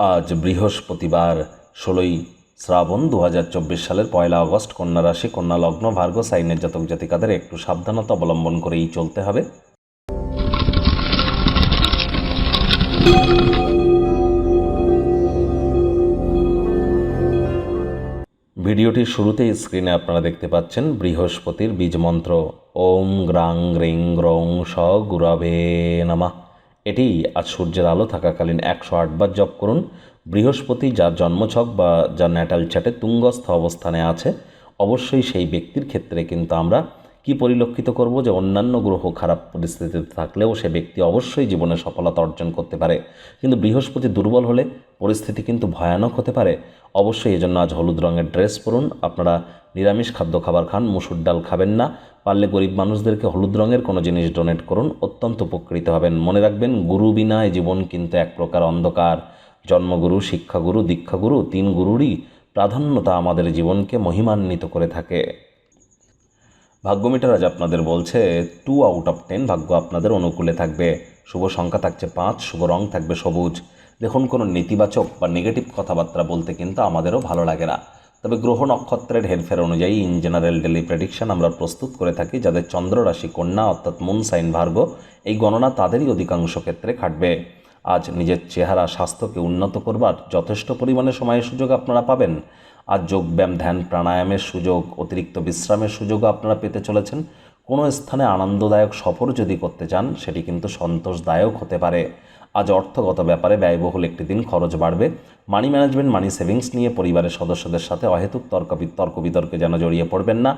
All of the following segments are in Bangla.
আজ বৃহস্পতিবার, ষোলোই শ্রাবণ দু হাজার চব্বিশ সালের পয়লা আগস্ট কন্যা রাশি, কন্যা লগ্ন, ভার্গ, সাইনের জাতক জাতিকাদের একটু সাবধানতা অবলম্বন করেই চলতে হবে। ভিডিওটির শুরুতেই স্ক্রিনে আপনারা দেখতে পাচ্ছেন বৃহস্পতির বীজ মন্ত্র। ওম গ্রাং গ্রিং গ্রং স গুরাবে নামা। এটি আজ সূর্যের আলো থাকাকালীন একশো আটবার জপ করুন। বৃহস্পতি যার জন্মছক বা যার ন্যাটাল চ্যাটে তুঙ্গস্থ অবস্থানে আছে, অবশ্যই সেই ব্যক্তির ক্ষেত্রে কিন্তু আমরা কি পরিলক্ষিত করব যে অন্যান্য গ্রহ খারাপ পরিস্থিতিতে থাকলেও সে ব্যক্তি অবশ্যই জীবনে সফলতা অর্জন করতে পারে। কিন্তু বৃহস্পতি দুর্বল হলে পরিস্থিতি কিন্তু ভয়ানক হতে পারে। অবশ্যই এজন্য আজ হলুদ রঙের ড্রেস পরুন। আপনারা নিরামিষ খাদ্য খাবার খান, মুসুর ডাল খাবেন না। পারলে গরিব মানুষদেরকে হলুদ রঙের কোনো জিনিস ডোনেট করুন। অত্যন্ত উপকৃত হবেন। মনে রাখবেন, গুরু বিনা জীবন কিন্তু এক প্রকার অন্ধকার। জন্মগুরু, শিক্ষাগুরু, দীক্ষাগুরু, তিন গুরুরই প্রাধান্যতা আমাদের জীবনকে মহিমান্বিত করে থাকে। ভাগ্যমিটার আজ আপনাদের বলছে টু আউট অফ টেন ভাগ্য আপনাদের অনুকূলে থাকবে। শুভ সংখ্যা থাকছে পাঁচ, শুভ রং থাকবে সবুজ। দেখুন, কোনো নেতিবাচক বা নেগেটিভ কথাবার্তা বলতে কিন্তু আমাদেরও ভালো লাগে না। তবে গ্রহ নক্ষত্রের হেরফের অনুযায়ী ইন জেনারেল ডেলি প্রেডিকশন আমরা প্রস্তুত করে থাকি, যাদের চন্দ্র রাশি, কন্যা অর্থাৎ মুন সাইন ভার্গ এই গণনা তাদেরই অধিকাংশ ক্ষেত্রে খাটবে। আজ নিজের চেহারা, স্বাস্থ্যকে উন্নত করবার যথেষ্ট পরিমাণে সময়ের সুযোগ আপনারা পাবেন। আজ যোগব্যায়াম ধ্যান, প্রাণায়ামের সুযোগ, অতিরিক্ত বিশ্রামের সুযোগও আপনারা পেতে চলেছেন। কোনো স্থানে আনন্দদায়ক সফর যদি করতে চান, সেটি কিন্তু সন্তোষদায়ক হতে পারে। আজ অর্থগত ব্যাপারে ব্যয়বহুল একটি দিন খরচ বাড়বে। মানি ম্যানেজমেন্ট, মানি সেভিংস নিয়ে পরিবারের সদস্যদের সাথে অহেতুক তর্ক বিতর্ক বিতর্কে যেন জড়িয়ে পড়বেন না।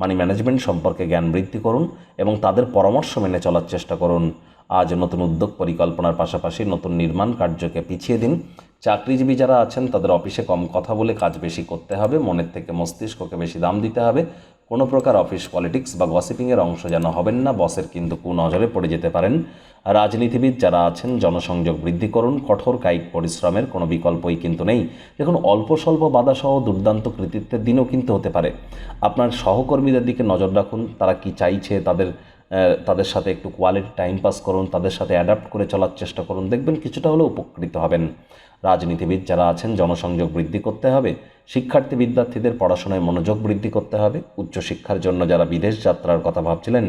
মানি ম্যানেজমেন্ট সম্পর্কে জ্ঞান বৃদ্ধি করুন এবং তাদের পরামর্শ মেনে চলার চেষ্টা করুন। আজ নতুন উদ্যোগ পরিকল্পনার পাশাপাশি নতুন নির্মাণ কার্যকে পিছিয়ে দিন। চাকরিজীবী যারা আছেন, তাদের অফিসে কম কথা বলে কাজ বেশি করতে হবে, মনের থেকে মস্তিষ্ককে বেশি দাম দিতে হবে। কোনো প্রকার অফিস পলিটিক্স বা গসিপিংয়ের অংশ যেন হবেন না, বসের কিন্তু কুনজরে পড়ে যেতে পারেন। রাজনীতিবিদ যারা আছেন, জনসংযোগ বৃদ্ধি করুন, কঠোর কায়িক পরিশ্রমের কোনো বিকল্পই কিন্তু নেই। দেখুন, অল্প স্বল্প বাধাসহ দুর্দান্ত কৃতিত্বের দিনও কিন্তু হতে পারে। আপনার সহকর্মীদের দিকে নজর রাখুন, তারা কি চাইছে তাদের তাদের সাথে একটু কোয়ালিটি টাইম পাস করুন, তাদের সাথে অ্যাডাপ্ট করে চলার চেষ্টা করুন। দেখবেন কিছুটা হলেও উপকৃত হবেন। রাজনীতিবিদ যারা আছেন, জনসংযোগ বৃদ্ধি করতে হবে, শিক্ষার্থী বিদ্যার্থীদের পড়াশোনায় মনোযোগ বৃদ্ধি করতে হবে, উচ্চশিক্ষার জন্য যারা বিদেশ যাত্রার কথা ভাবছিলেন,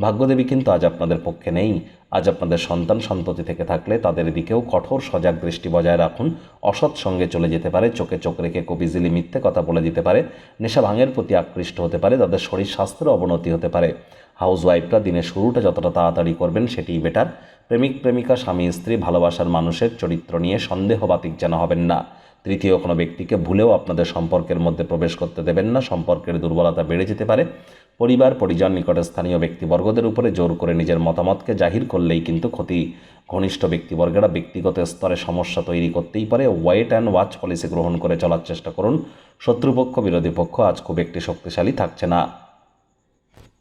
ভাগ্যদেবী কিন্তু আজ আপনাদের পক্ষে নেই। আজ আপনাদের সন্তান সন্ততি থেকে থাকলে তাদের দিকেও কঠোর সজাগ দৃষ্টি বজায় রাখুন। অসৎ সঙ্গে চলে যেতে পারে, চোখে চোখ রেখে কবিজিলি মিথ্যে কথা বলে দিতে পারে, নেশা ভাঙের প্রতি আকৃষ্ট হতে পারে, তাদের শরীর স্বাস্থ্যের অবনতি হতে পারে। হাউস ওয়াইফরা দিনের শুরুটা যতটা তাড়াতাড়ি করবেন, সেটিই বেটার প্রেমিক, প্রেমিকা, স্বামী, স্ত্রী, ভালোবাসার মানুষের চরিত্র নিয়ে সন্দেহবাতিক যেন হবেন না। তৃতীয় কোনো ব্যক্তিকে ভুলেও আপনাদের সম্পর্কের মধ্যে প্রবেশ করতে দেবেন না। সম্পর্কের দুর্বলতা বেড়ে যেতে পারে। পরিবার, পরিজন, নিকটে স্থানীয় ব্যক্তিবর্গদের উপরে জোর করে নিজের মতামতকে জাহির করলেই কিন্তু ক্ষতি। ঘনিষ্ঠ ব্যক্তিবর্গেরা ব্যক্তিগত স্তরে সমস্যা তৈরি করতেই পারে। ওয়েট অ্যান্ড ওয়াচ পলিসি গ্রহণ করে চলার চেষ্টা করুন। শত্রুপক্ষ, বিরোধী পক্ষ আজ খুব একটি শক্তিশালী থাকছে না।